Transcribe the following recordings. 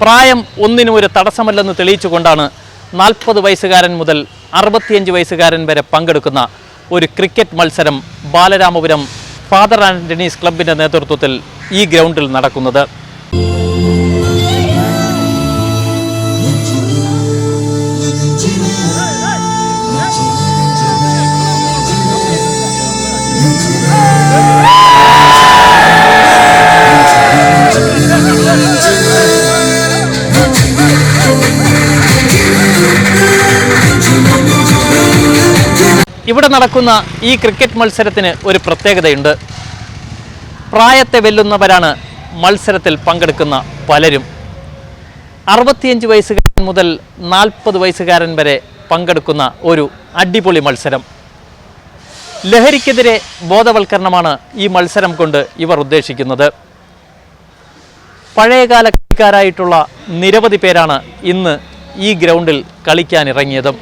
പ്രായം ഒന്നിനും ഒരു തടസ്സമല്ലെന്ന് തെളിയിച്ചുകൊണ്ടാണ് നാൽപ്പത് വയസ്സുകാരൻ മുതൽ അറുപത്തിയഞ്ച് വയസ്സുകാരൻ വരെ പങ്കെടുക്കുന്ന ഒരു ക്രിക്കറ്റ് മത്സരം ബാലരാമപുരം ഫാദർ ആന്റണീസ് ക്ലബിന്റെ നേതൃത്വത്തിൽ ഈ ഗ്രൗണ്ടിൽ നടക്കുന്നത്. ഇവിടെ നടക്കുന്ന ഈ ക്രിക്കറ്റ് മത്സരത്തിന് ഒരു പ്രത്യേകതയുണ്ട്. പ്രായത്തെ വെല്ലുന്നവരാണ് മത്സരത്തിൽ പങ്കെടുക്കുന്ന പലരും. അറുപത്തിയഞ്ച് വയസ്സുകാരൻ മുതൽ നാൽപ്പത് വയസ്സുകാരൻ വരെ പങ്കെടുക്കുന്ന ഒരു അടിപൊളി മത്സരം. ലഹരിക്കെതിരെ ബോധവൽക്കരണമാണ് ഈ മത്സരം കൊണ്ട് ഇവർ ഉദ്ദേശിക്കുന്നത്. പഴയകാല കളിക്കാരായിട്ടുള്ള നിരവധി പേരാണ് ഇന്ന് ഈ ഗ്രൗണ്ടിൽ കളിക്കാനിറങ്ങിയതും.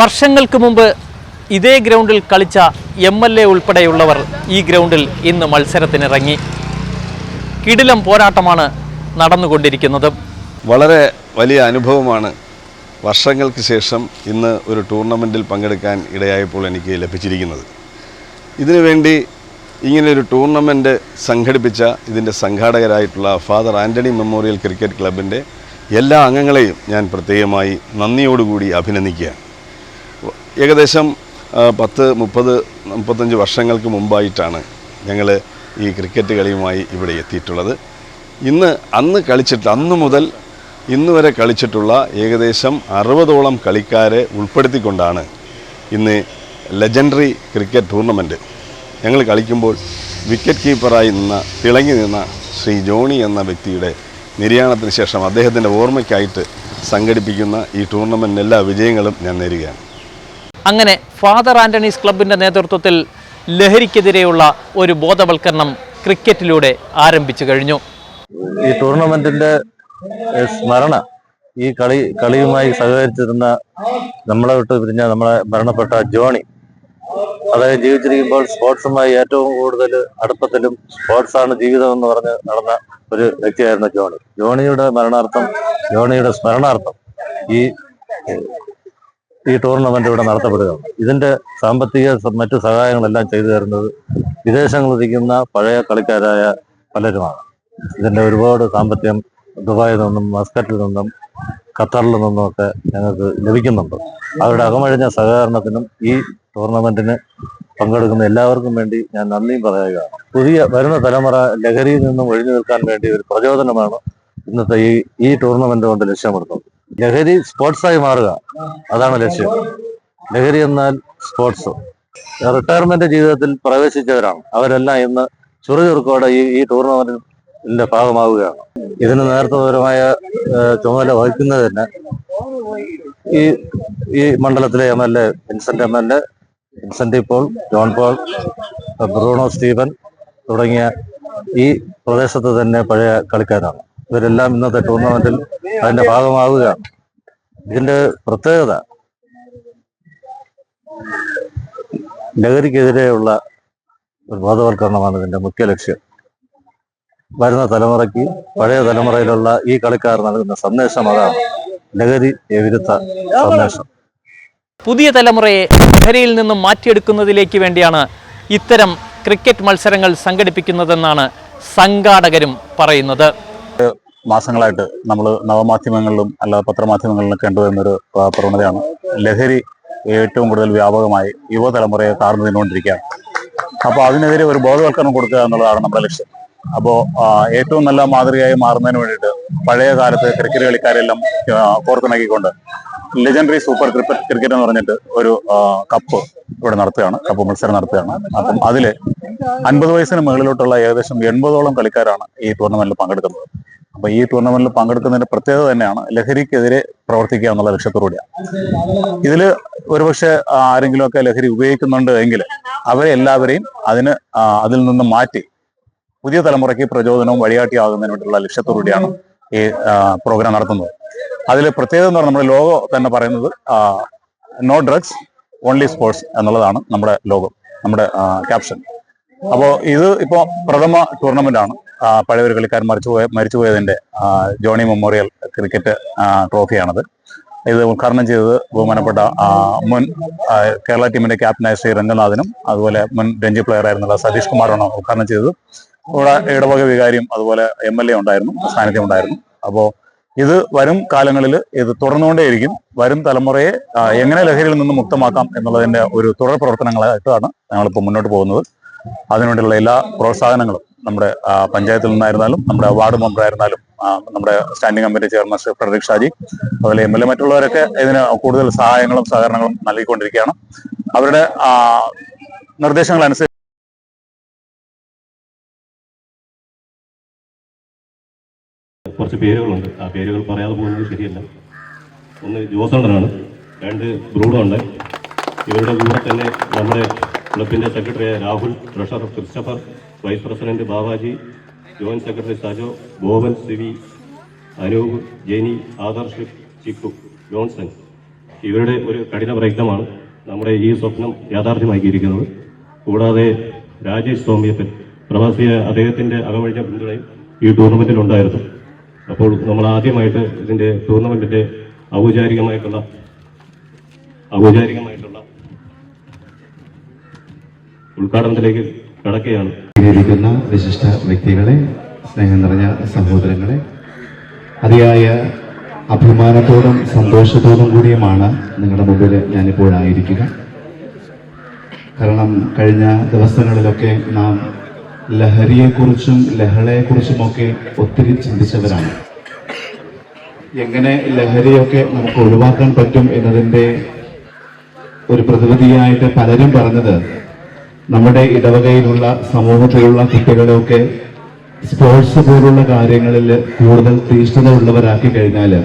വർഷങ്ങൾക്ക് മുമ്പ് ഇതേ ഗ്രൗണ്ടിൽ കളിച്ച എം എൽ എ ഉൾപ്പെടെയുള്ളവർ ഈ ഗ്രൗണ്ടിൽ ഇന്ന് മത്സരത്തിനിറങ്ങി. കിടിലം പോരാട്ടമാണ് നടന്നുകൊണ്ടിരിക്കുന്നത്. വളരെ വലിയ അനുഭവമാണ് വർഷങ്ങൾക്ക് ശേഷം ഇന്ന് ഒരു ടൂർണമെന്റിൽ പങ്കെടുക്കാൻ ഇടയായപ്പോൾ എനിക്ക് ലഭിച്ചിരിക്കുന്നത്. ഇതിനുവേണ്ടി ഇങ്ങനെ ഒരു ടൂർണമെന്റ് സംഘടിപ്പിച്ച ഇതിന്റെ സംഘാടകരായിട്ടുള്ള ഫാദർ ആന്റണി മെമ്മോറിയൽ ക്രിക്കറ്റ് ക്ലബിന്റെ എല്ലാ അംഗങ്ങളെയും ഞാൻ പ്രത്യേകമായി നന്ദിയോടുകൂടി അഭിനന്ദിക്കുകയാണ്. ഏകദേശം പത്ത് മുപ്പത് മുപ്പത്തഞ്ച് വർഷങ്ങൾക്ക് മുമ്പായിട്ടാണ് ഞങ്ങൾ ഈ ക്രിക്കറ്റ് കളിയുമായി ഇവിടെ എത്തിയിട്ടുള്ളത്. ഇന്ന് അന്ന് കളിച്ചിട്ട് അന്ന് മുതൽ ഇന്ന് വരെ കളിച്ചിട്ടുള്ള ഏകദേശം അറുപതോളം കളിക്കാരെ ഉൾപ്പെടുത്തിക്കൊണ്ടാണ് ഇന്ന് ലെജൻഡറി ക്രിക്കറ്റ് ടൂർണമെന്റ് ഞങ്ങൾ കളിക്കുമ്പോൾ വിക്കറ്റ് കീപ്പറായി നിന്ന തിളങ്ങി നിന്ന ശ്രീ ജോണി എന്ന വ്യക്തിയുടെ നിര്യാണത്തിന് ശേഷം അദ്ദേഹത്തിന്റെ ഓർമ്മയ്ക്കായിട്ട് സംഘടിപ്പിക്കുന്ന ഈ ടൂർണമെന്റിന് എല്ലാ വിജയങ്ങളും ഞാൻ നേരുകയാണ്. അങ്ങനെ ഫാദർ ആന്റണീസ് ക്ലബിന്റെ നേതൃത്വത്തിൽ ലഹരിക്കെതിരെയുള്ള ഒരു ബോധവൽക്കരണം ക്രിക്കറ്റിലൂടെ ആരംഭിച്ചു കഴിഞ്ഞു. ഈ ടൂർണമെന്റിന്റെ സ്മരണ ഈ കളി കളിയുമായി സഹകരിച്ചിരുന്ന നമ്മളെ വിട്ട് പിരിഞ്ഞ നമ്മളെ മരണപ്പെട്ട ജോണി. അതായത് ജീവിച്ചിരിക്കുമ്പോൾ സ്പോർട്സുമായി ഏറ്റവും കൂടുതൽ അടുപ്പത്തിലും സ്പോർട്സാണ് ജീവിതം എന്ന് പറഞ്ഞ് നടന്ന ഒരു വ്യക്തിയായിരുന്നു ജോണി. ജോണിയുടെ മരണാർത്ഥം ജോണിയുടെ സ്മരണാർത്ഥം ഈ ഈ ടൂർണമെന്റ് ഇവിടെ നടത്തപ്പെടുകയാണ് ഇതിന്റെ സാമ്പത്തിക മറ്റു സഹായങ്ങളെല്ലാം ചെയ്തു തരുന്നത് വിദേശങ്ങളിൽ ഇരിക്കുന്ന പഴയ കളിക്കാരായ പലരുമാണ്. ഇതിന്റെ ഒരുപാട് സാമ്പത്തികം ദുബായിൽ നിന്നും മസ്കറ്റിൽ നിന്നും ഖത്തറിൽ നിന്നും ഒക്കെ ഞങ്ങൾക്ക് ലഭിക്കുന്നുണ്ട്. അവരുടെ അകമഴിഞ്ഞ സഹകരണത്തിനും ഈ ടൂർണമെന്റിന് പങ്കെടുക്കുന്ന എല്ലാവർക്കും വേണ്ടി ഞാൻ നന്ദിയും പറയുക പുതിയ വരുന്ന തലമുറ ലഹരിയിൽ നിന്നും ഒഴിഞ്ഞു നിൽക്കാൻ വേണ്ടി ഒരു പ്രചോദനമാണ് ഇന്നത്തെ ഈ ഈ ടൂർണമെന്റ് കൊണ്ട് ലക്ഷ്യമിടുന്നത്. ലഹരി സ്പോർട്സായി മാറുക. അതാണ് ലക്ഷ്യം. ലഹരി എന്നാൽ സ്പോർട്സ്. റിട്ടയർമെന്റ് ജീവിതത്തിൽ പ്രവേശിച്ചവരാണ്. അവരെല്ലാം ഇന്ന് ചുറുചുറുക്കോടെ ഈ ഈ ടൂർണമെന്റിന്റെ ഭാഗമാവുകയാണ്. ഇതിന് നേതൃത്വപരമായ ചുമതല വഹിക്കുന്നത് തന്നെ ഈ ഈ മണ്ഡലത്തിലെ M L A Vincent M L A Vincent Paul John Paul Bruno Steven തുടങ്ങിയ ഈ പ്രദേശത്ത് തന്നെ പഴയ കളിക്കാരാണ്. ഇവരെല്ലാം ഇന്നത്തെ ടൂർണമെന്റിൽ അതിന്റെ ഭാഗമാവുക. ഇതിന്റെ പ്രത്യേകത ലഹരിക്കെതിരെയുള്ള ഒരു ബോധവൽക്കരണമാണ് ഇതിന്റെ മുഖ്യ ലക്ഷ്യം. വരുന്ന തലമുറയ്ക്ക് പഴയ തലമുറയിലുള്ള ഈ കളിക്കാർ നൽകുന്ന സന്ദേശം അതാണ് ലഹരി വിരുദ്ധ സന്ദേശം. പുതിയ തലമുറയെ ലഹരിയിൽ നിന്നും മാറ്റിയെടുക്കുന്നതിലേക്ക് വേണ്ടിയാണ് ഇത്തരം ക്രിക്കറ്റ് മത്സരങ്ങൾ സംഘടിപ്പിക്കുന്നതെന്നാണ് സംഘാടകരും പറയുന്നത്. മാസങ്ങളായിട്ട് നമ്മൾ നവമാധ്യമങ്ങളിലും അല്ലാതെ പത്രമാധ്യമങ്ങളിലും കണ്ടുവരുന്നൊരു പ്രവണതയാണ്. ലഹരി ഏറ്റവും കൂടുതൽ വ്യാപകമായി യുവതലമുറയെ താഴ്ന്നു നിന്നുകൊണ്ടിരിക്കുകയാണ്. അപ്പോൾ അതിനെതിരെ ഒരു ബോധവൽക്കരണം കൊടുക്കുക എന്നുള്ളതാണ് നമ്മുടെ ലക്ഷ്യം. അപ്പോൾ ഏറ്റവും നല്ല മാതൃകയായി മാറുന്നതിന് വേണ്ടിയിട്ട് പഴയ കാലത്ത് ക്രിക്കറ്റ് കളിക്കാരെല്ലാം പുറത്തിണക്കിക്കൊണ്ട് ലെജൻഡറി സൂപ്പർ ക്രിക്കറ്റ് ക്രിക്കറ്റ് എന്ന് പറഞ്ഞിട്ട് ഒരു കപ്പ് ഇവിടെ നടത്തുകയാണ്. കപ്പ് മത്സരം നടത്തുകയാണ്. അപ്പം അതിൽ അൻപത് വയസ്സിന് മുകളിലോട്ടുള്ള ഏകദേശം എൺപതോളം കളിക്കാരാണ് ഈ ടൂർണമെന്റിൽ പങ്കെടുക്കുന്നത്. അപ്പൊ ഈ ടൂർണമെന്റിൽ പങ്കെടുക്കുന്നതിന്റെ പ്രത്യേകത തന്നെയാണ് ലഹരിക്കെതിരെ പ്രവർത്തിക്കുക എന്നുള്ള ലക്ഷ്യത്തോടുകൂടിയാണ്. ഇതിൽ ഒരുപക്ഷെ ആരെങ്കിലുമൊക്കെ ലഹരി ഉപയോഗിക്കുന്നുണ്ട് എങ്കിൽ അവരെ എല്ലാവരെയും അതിന് അതിൽ നിന്ന് മാറ്റി പുതിയ തലമുറയ്ക്ക് പ്രചോദനവും വഴികാട്ടിയാകുന്നതിന് വേണ്ടിയുള്ള ലക്ഷ്യത്തോടുകൂടിയാണ് ഈ പ്രോഗ്രാം നടത്തുന്നത്. അതിൽ പ്രത്യേകത എന്ന് പറഞ്ഞാൽ നമ്മുടെ ലോഗോ തന്നെ പറയുന്നത് നോ ഡ്രഗ്സ് ഓൺലി സ്പോർട്സ് എന്നുള്ളതാണ് നമ്മുടെ ലോഗോ നമ്മുടെ ക്യാപ്ഷൻ അപ്പോൾ ഇത് ഇപ്പോ പ്രഥമ ടൂർണമെന്റ് ആണ്. പഴയ ഒരു കളിക്കാരൻ മരിച്ചുപോയ മരിച്ചുപോയതിന്റെ ജോണി മെമ്മോറിയൽ ക്രിക്കറ്റ് ട്രോഫിയാണത്. ഇത് ഉദ്ഘാടനം ചെയ്തത് ബഹുമാനപ്പെട്ട മുൻ കേരള ടീമിന്റെ ക്യാപ്റ്റനായ ശ്രീ രംഗനാഥനും അതുപോലെ മുൻ രഞ്ജി പ്ലെയർ ആയിരുന്നുള്ള സതീഷ് കുമാറാണ് ഉദ്ഘാടനം ചെയ്തത്. ഇവിടെ ഇടവക വികാരിയും അതുപോലെ എം എൽ എ ഉണ്ടായിരുന്നു സാന്നിധ്യം ഉണ്ടായിരുന്നു. അപ്പോൾ ഇത് വരും കാലങ്ങളിൽ ഇത് തുടർന്നുകൊണ്ടേയിരിക്കും. വരും തലമുറയെ എങ്ങനെ ലഹരിയിൽ നിന്ന് മുക്തമാക്കാം എന്നുള്ളതിന്റെ ഒരു തുടർ പ്രവർത്തനങ്ങളായിട്ടാണ് ഞങ്ങളിപ്പോൾ മുന്നോട്ട് പോകുന്നത്. അതിനുവേണ്ടിയുള്ള എല്ലാ പ്രോത്സാഹനങ്ങളും നമ്മുടെ പഞ്ചായത്തിൽ നിന്നായിരുന്നാലും നമ്മുടെ വാർഡ് മെമ്പർ ആയിരുന്നാലും നമ്മുടെ standing committee chairman Shri Frederick Shaji അതുപോലെ എം എൽ എ മറ്റുള്ളവരൊക്കെ ഇതിന് കൂടുതൽ സഹായങ്ങളും സഹകരണങ്ങളും നൽകിക്കൊണ്ടിരിക്കുകയാണ്. അവരുടെ നിർദ്ദേശങ്ങൾ അനുസരിച്ച് കുറച്ച് പേരുകളുണ്ട്. ആ പേരുകൾ പറയാതെ പോകുന്നത് ശരിയല്ല. ഒന്ന് ജോസണ്ണനാണ്. രണ്ട് ബ്രൂഡുണ്ട് ഇവരുടെ കൂടെ തന്നെ നമ്മുടെ ക്ലബിന്റെ സെക്രട്ടറിയായ Rahul treasurer Christopher vice president Babaji joint secretary Sajo Boban CV Anoop Jenny Adarsh Chikku Johnson ഇവരുടെ ഒരു കഠിന പ്രയത്നമാണ് നമ്മുടെ ഈ സ്വപ്നം യാഥാർത്ഥ്യമാക്കിയിരിക്കുന്നത്. കൂടാതെ രാജേഷ് സ്വാമിയപ്പൻ പ്രവാസിയ അദ്ദേഹത്തിന്റെ അകമഴിഞ്ഞ പിന്തുണയും ഈ ടൂർണമെന്റിൽ ഉണ്ടായിരുന്നു. അപ്പോൾ നമ്മൾ ആദ്യമായിട്ട് ഇതിന്റെ ടൂർണമെന്റിന്റെ ഔപചാരികമായിട്ടുള്ള ഔപചാരികമായിട്ടുള്ള ഉദ്ഘാടനത്തിലേക്ക് കടക്കുകയാണ്. ഇരിക്കുന്ന വിശിഷ്ട വ്യക്തികളെ സ്നേഹം നിറഞ്ഞ സഹോദരങ്ങളെ അതിയായ അഭിമാനത്തോടും സന്തോഷത്തോടും കൂടിയുമാണ് നിങ്ങളുടെ മുമ്പിൽ ഞാനിപ്പോഴായിരിക്കുക കാരണം കഴിഞ്ഞ ദിവസങ്ങളിലൊക്കെ നാം ലഹരിയെക്കുറിച്ചും ലഹളയെക്കുറിച്ചുമൊക്കെ ഒത്തിരി ചിന്തിച്ചവരാണ്. എങ്ങനെ ലഹരിയൊക്കെ നമുക്ക് ഒഴിവാക്കാൻ പറ്റും എന്നതിന്റെ ഒരു പ്രതിവിധിയായിട്ട് പലരും പറഞ്ഞത് നമ്മുടെ ഇടവകയിലുള്ള സമൂഹത്തിലുള്ള കുട്ടികളെയൊക്കെ സ്പോർട്സ് പോലുള്ള കാര്യങ്ങളിൽ കൂടുതൽ തീഷ്ണത ഉള്ളവരാക്കി കഴിഞ്ഞാൽ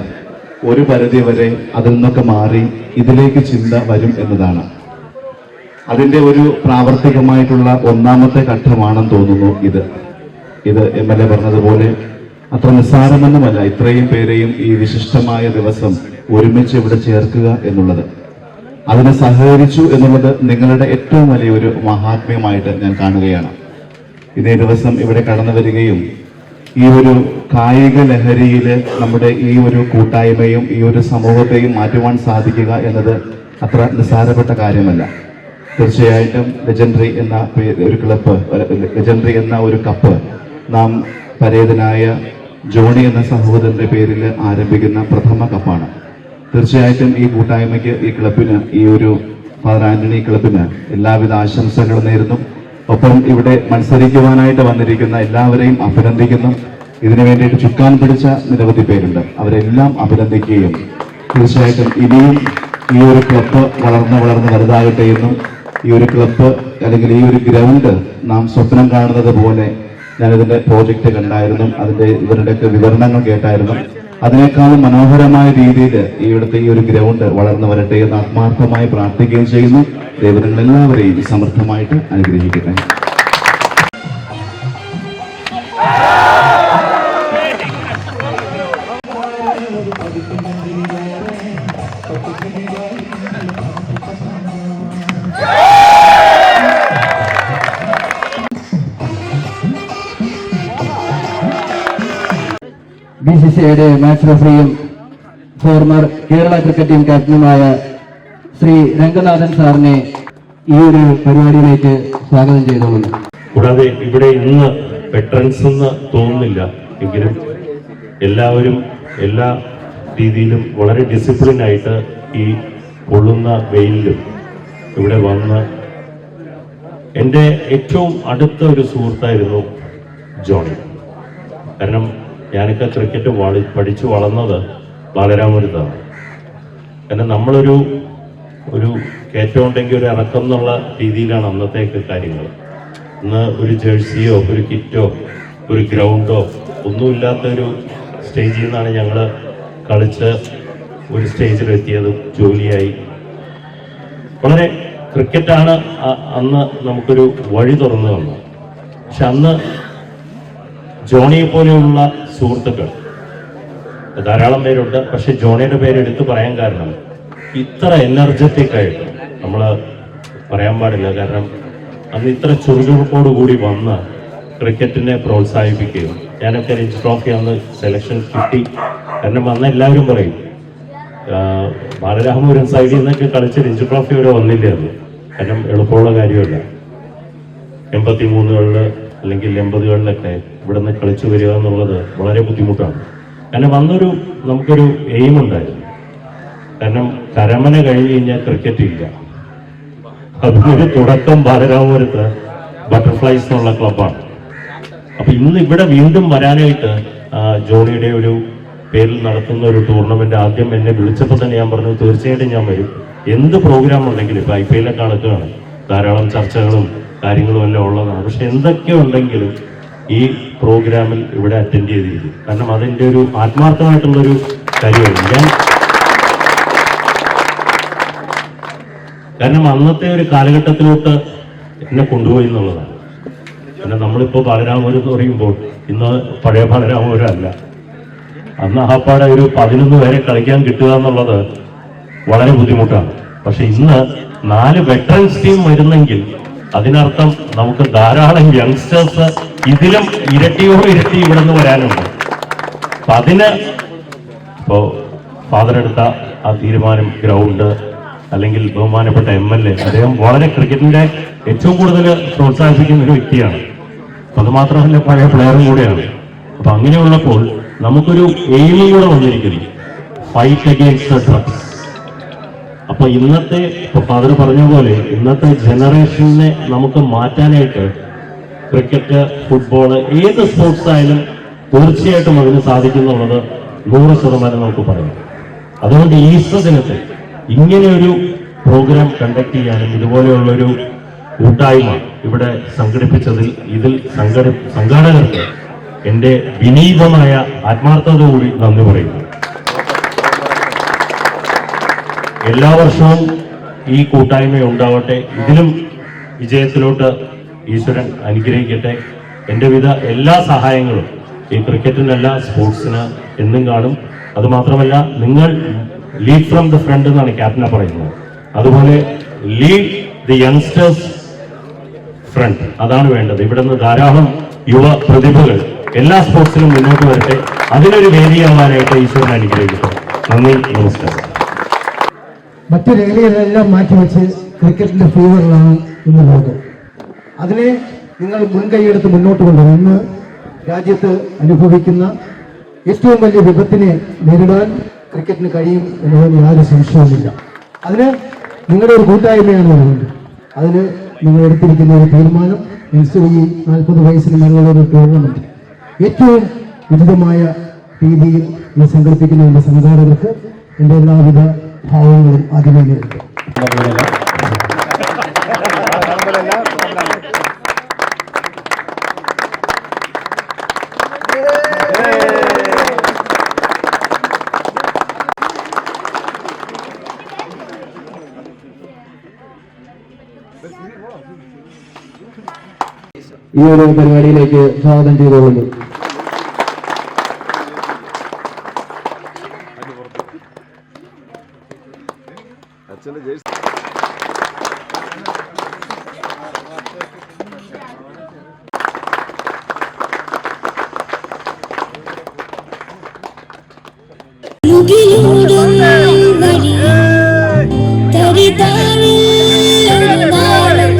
ഒരു പരിധി വരെ അതിൽ നിന്നൊക്കെ മാറി ഇതിലേക്ക് ചിന്ത വരും എന്നതാണ്. അതിന്റെ ഒരു പ്രാവർത്തികമായിട്ടുള്ള ഒന്നാമത്തെ ഘട്ടമാണെന്ന് തോന്നുന്നു ഇത്. ഇത് എം എൽ എ പറഞ്ഞതുപോലെ അത്ര നിസ്സാരമൊന്നുമല്ല. ഇത്രയും പേരെയും ഈ വിശിഷ്ടമായ ദിവസം ഒരുമിച്ച് ഇവിടെ ചേർക്കുക എന്നുള്ളത്. അതിന് സഹകരിച്ചു എന്നുള്ളത് നിങ്ങളുടെ ഏറ്റവും വലിയൊരു മഹാത്മ്യമായിട്ട് ഞാൻ കാണുകയാണ്. ഇതേ ദിവസം ഇവിടെ കടന്നു വരികയും ഈ ഒരു കായിക ലഹരിയിൽ നമ്മുടെ ഈ ഒരു കൂട്ടായ്മയും ഈ ഒരു സമൂഹത്തെയും മാറ്റുവാൻ സാധിക്കുക എന്നത് അത്ര നിസ്സാരപ്പെട്ട കാര്യമല്ല. തീർച്ചയായിട്ടും ലെജൻഡറി എന്ന ഒരു ക്ലബ്ബ് ലെജൻഡറി എന്ന ഒരു കപ്പ് നാം പരേതനായ ജോണി എന്ന സഹോദരന്റെ പേരിൽ ആരംഭിക്കുന്ന പ്രഥമ കപ്പാണ് തീർച്ചയായിട്ടും ഈ കൂട്ടായ്മയ്ക്ക് ഈ ക്ലബിന് ഈ ഒരു ഫാദർ ആന്റണി ക്ലബിന് എല്ലാവിധ ആശംസകളും നേരുന്നു. ഒപ്പം ഇവിടെ മത്സരിക്കുവാനായിട്ട് വന്നിരിക്കുന്ന എല്ലാവരെയും അഭിനന്ദിക്കുന്നു. ഇതിനു വേണ്ടിയിട്ട് ചുക്കാൻ പിടിച്ച നിരവധി പേരുണ്ട്. അവരെല്ലാം അഭിനന്ദിക്കുകയും തീർച്ചയായിട്ടും ഇനിയും ഈ ഒരു ക്ലബ്ബ് വളർന്ന് വളർന്ന് വലുതാകട്ടെ എന്നും ഈ ഒരു ക്ലബ്ബ് അല്ലെങ്കിൽ ഈ ഒരു ഗ്രൗണ്ട് നാം സ്വപ്നം കാണുന്നത് പോലെ ഞാനിതിന്റെ പ്രോജക്റ്റ് കണ്ടായിരുന്നു. അതിന്റെ ഇവരുടെയൊക്കെ വിവരണങ്ങൾ കേട്ടായിരുന്നു. അതിനേക്കാളും മനോഹരമായ രീതിയിൽ ഇവിടുത്തെ ഈ ഒരു ഗ്രൗണ്ട് വളർന്നു വരട്ടെ എന്ന് ആത്മാർത്ഥമായി പ്രാർത്ഥിക്കുകയും ചെയ്യുന്നു. ദൈവങ്ങൾ എല്ലാവരെയും സമർത്ഥമായിട്ട് അനുഗ്രഹിക്കട്ടെ. ബി സി സി ഐയുടെ മാച്ച് റഫറിയും ഫോർമർ കേരള ക്രിക്കറ്റ് ടീം ക്യാപ്റ്റനുമായ ശ്രീ രംഗനാഥൻ സാറിനെ ഈ ഒരു പരിപാടിയിലേക്ക് സ്വാഗതം ചെയ്തുകൊണ്ട്. കൂടാതെ ഇവിടെ ഇന്ന് വെറ്ററൻസ് എന്ന് തോന്നുന്നില്ല. എങ്കിലും എല്ലാവരും എല്ലാ രീതിയിലും വളരെ ഡിസിപ്ലിൻ ആയിട്ട് ഈ പൊള്ളുന്ന വെയിലിലും ഇവിടെ വന്ന് എന്റെ ഏറ്റവും അടുത്ത ഒരു സുഹൃത്തായിരുന്നു ജോണി. കാരണം ഞാനൊക്കെ ക്രിക്കറ്റ് വളി പഠിച്ചു വളർന്നത് ബാലരാമപുരത്താണ്. കാരണം നമ്മളൊരു ഒരു കയറ്റം ഉണ്ടെങ്കിൽ ഒരു ഇറക്കം എന്നുള്ള രീതിയിലാണ് അന്നത്തെയൊക്കെ കാര്യങ്ങൾ. ഇന്ന് ഒരു ജേഴ്സിയോ ഒരു കിറ്റോ ഒരു ഗ്രൗണ്ടോ ഒന്നുമില്ലാത്തൊരു സ്റ്റേജിൽ നിന്നാണ് ഞങ്ങൾ കളിച്ച് ഒരു സ്റ്റേജിലെത്തിയതും ജോലിയായി. വളരെ ക്രിക്കറ്റാണ് അന്ന് നമുക്കൊരു വഴി തുറന്നു തന്നത്. പക്ഷെ അന്ന് ജോണിയെ പോലെയുള്ള സുഹൃത്തുക്കൾ. ധാരാളം പേരുണ്ട്. പക്ഷെ ജോണിയുടെ പേര് എടുത്തു പറയാൻ കാരണം ഇത്ര എനർജറ്റിക് ആയിട്ട് നമ്മൾ പറയാൻ പാടില്ല. കാരണം അന്ന് ഇത്ര ചുറുചുറുക്കോടുകൂടി വന്ന് ക്രിക്കറ്റിനെ പ്രോത്സാഹിപ്പിക്കുകയും ഞാനൊക്കെ രഞ്ജി ട്രോഫി അന്ന് സെലക്ഷൻ കിട്ടി. കാരണം അന്ന് എല്ലാവരും പറയും ബാലരാമപുരം സൈഡിൽ നിന്നൊക്കെ കളിച്ച് രഞ്ജി ട്രോഫി വരെ വന്നില്ലായിരുന്നു കാരണം എളുപ്പമുള്ള കാര്യമല്ല. എൺപത്തി മൂന്നുകളിൽ അല്ലെങ്കിൽ എൺപതുകളിലൊക്കെ ഇവിടെ നിന്ന് കളിച്ചു വരിക എന്നുള്ളത് വളരെ ബുദ്ധിമുട്ടാണ്. കാരണം അന്നൊരു നമുക്കൊരു എയിം ഉണ്ടായിരുന്നു. കാരണം കരമന കഴിഞ്ഞ് കഴിഞ്ഞാൽ ക്രിക്കറ്റ് ഇല്ല. അതിനൊരു തുടക്കം ബാലരാമപുരത്ത് ബട്ടർഫ്ലൈസ് എന്നുള്ള ക്ലബാണ് അപ്പൊ ഇന്ന് ഇവിടെ വീണ്ടും വരാനായിട്ട് ജോണിയുടെ ഒരു പേരിൽ നടത്തുന്ന ഒരു ടൂർണമെന്റ് ആദ്യം എന്നെ വിളിച്ചപ്പോൾ തന്നെ ഞാൻ പറഞ്ഞു തീർച്ചയായിട്ടും ഞാൻ വരും. എന്ത് പ്രോഗ്രാം ഉണ്ടെങ്കിലും ഇപ്പൊ ഐ പി എല്ലൊക്കെ നടക്കുകയാണ് ധാരാളം ചർച്ചകളും കാര്യങ്ങളും എല്ലാം ഉള്ളതാണ്. പക്ഷെ എന്തൊക്കെ ഉണ്ടെങ്കിലും ഈ പ്രോഗ്രാമിൽ ഇവിടെ അറ്റൻഡ് ചെയ്തിരിക്കും. കാരണം അതിന്റെ ഒരു ആത്മാർത്ഥമായിട്ടുള്ളൊരു കാര്യമാണ്. ഞാൻ കാരണം അന്നത്തെ ഒരു കാലഘട്ടത്തിലോട്ട് എന്നെ കൊണ്ടുപോയി എന്നുള്ളതാണ്. പിന്നെ നമ്മളിപ്പോൾ ബാലരാമപുരം എന്ന് പറയുമ്പോൾ ഇന്ന് പഴയ ബാലരാമപുരം അല്ല അന്ന് ആപ്പാടെ ഒരു പതിനൊന്ന് പേരെ കളിക്കാൻ കിട്ടുക എന്നുള്ളത് വളരെ ബുദ്ധിമുട്ടാണ്. പക്ഷെ ഇന്ന് നാല് വെറ്ററൻസ് ടീം വരുന്നെങ്കിൽ അതിനർത്ഥം നമുക്ക് ധാരാളം യങ്സ്റ്റേഴ്സ് ഇതിലും ഇരട്ടിയോ ഇരട്ടി ഇവിടെ നിന്ന് വരാനുണ്ട്. അപ്പൊ അതിന് ഇപ്പോ ഫാദർ എടുത്ത ആ തീരുമാനം ഗ്രൗണ്ട് അല്ലെങ്കിൽ ബഹുമാനപ്പെട്ട എം എൽ എ അദ്ദേഹം വളരെ ക്രിക്കറ്റിന്റെ ഏറ്റവും കൂടുതൽ പ്രോത്സാഹിപ്പിക്കുന്ന ഒരു വ്യക്തിയാണ്. അപ്പൊ അത് മാത്രമല്ല പഴയ പ്ലെയറും കൂടെയാണ്. അപ്പൊ അങ്ങനെയുള്ളപ്പോൾ നമുക്കൊരു എയിമും കൂടെ വന്നിരിക്കുന്നു. ഫൈറ്റ് അഗെയിൻസ്റ്റ് ദ ഡ്രഗ്സ് അപ്പൊ ഇന്നത്തെ ഇപ്പൊ ഫാദർ പറഞ്ഞ പോലെ ഇന്നത്തെ ജനറേഷനെ നമുക്ക് മാറ്റാനായിട്ട് ക്രിക്കറ്റ് ഫുട്ബോൾ ഏത് സ്പോർട്സ് ആയാലും തീർച്ചയായിട്ടും അതിന് സാധിക്കുന്നുള്ളത് നൂറ് ശതമാനം നമുക്ക് പറയാം. അതുകൊണ്ട് ഈസ്റ്റർ ദിനത്തെ ഇങ്ങനെയൊരു പ്രോഗ്രാം കണ്ടക്ട് ചെയ്യാനും ഇതുപോലെയുള്ളൊരു കൂട്ടായ്മ ഇവിടെ സംഘടിപ്പിച്ചതിൽ ഇതിൽ സംഘടി സംഘാടകർക്ക് എന്റെ വിനീതമായ ആത്മാർത്ഥത കൂടി നന്ദി പറയുന്നു. എല്ലാ വർഷവും ഈ കൂട്ടായ്മ ഉണ്ടാവട്ടെ. ഇതിലും വിജയത്തിലോട്ട് ഈശ്വരൻ അനുഗ്രഹിക്കട്ടെ. എന്റെ വിധ എല്ലാ സഹായങ്ങളും ഈ ക്രിക്കറ്റിനല്ല സ്പോർട്സിന് എന്നും കാണും. അതുമാത്രമല്ല നിങ്ങൾ ലീഡ് ഫ്രം ദ ഫ്രണ്ട് എന്നാണ് ക്യാപ്റ്റനെ പറയുന്നത്. അതുപോലെ ലീഡ് ദി യങ്സ്റ്റേഴ്സ് ഫ്രണ്ട് അതാണ് വേണ്ടത്. ഇവിടെ നിന്ന് ധാരാളം യുവ പ്രതിഭകൾ എല്ലാ സ്പോർട്സിലും മുന്നോട്ട് വരട്ടെ. അതിനൊരു വേദിയാവാനായിട്ട് ഈശ്വരൻ അനുഗ്രഹിക്കട്ടെ. നന്ദി നമസ്കാരം. മറ്റു രേഖകളെല്ലാം മാറ്റിവെച്ച് ക്രിക്കറ്റിന്റെ ഫീവറിലാണ് ഇന്ന് ലോകം. അതിനെ നിങ്ങൾ മുൻകൈയെടുത്ത് മുന്നോട്ട് കൊണ്ടുവരും ഇന്ന് രാജ്യത്ത് അനുഭവിക്കുന്ന ഏറ്റവും വലിയ വിപത്തിനെ നേരിടാൻ ക്രിക്കറ്റിന് കഴിയും എന്നതിന് യാതൊരു സംശയവുമില്ല. അതിന് നിങ്ങളുടെ ഒരു കൂട്ടായ്മയാണ് വേണ്ടത്. അതിന് നിങ്ങൾ എടുത്തിരിക്കുന്ന ഒരു തീരുമാനം എൻസ് ഈ നാൽപ്പത് വയസ്സിന് മേലുള്ള ഒരു ടൂർണമെന്റ്. ഏറ്റവും ഉചിതമായ രീതിയിൽ ഇത് സംഘടിപ്പിക്കുന്ന എന്റെ സംഘാടകർക്ക് എന്റെ എല്ലാവിധ ഭാവങ്ങളും അതിനെ നേരിടും ഈ ഒരു പരിപാടിയിലേക്ക് സ്വാഗതം ചെയ്തുകൊള്ളുന്നു തരിതാഴിൽ ഒരു നാളം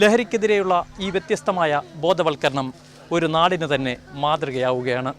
ലഹരിക്കെതിരെയുള്ള ഈ വ്യത്യസ്തമായ ബോധവൽക്കരണം ഒരു നാടിന് തന്നെ മാതൃകയാവുകയാണ്.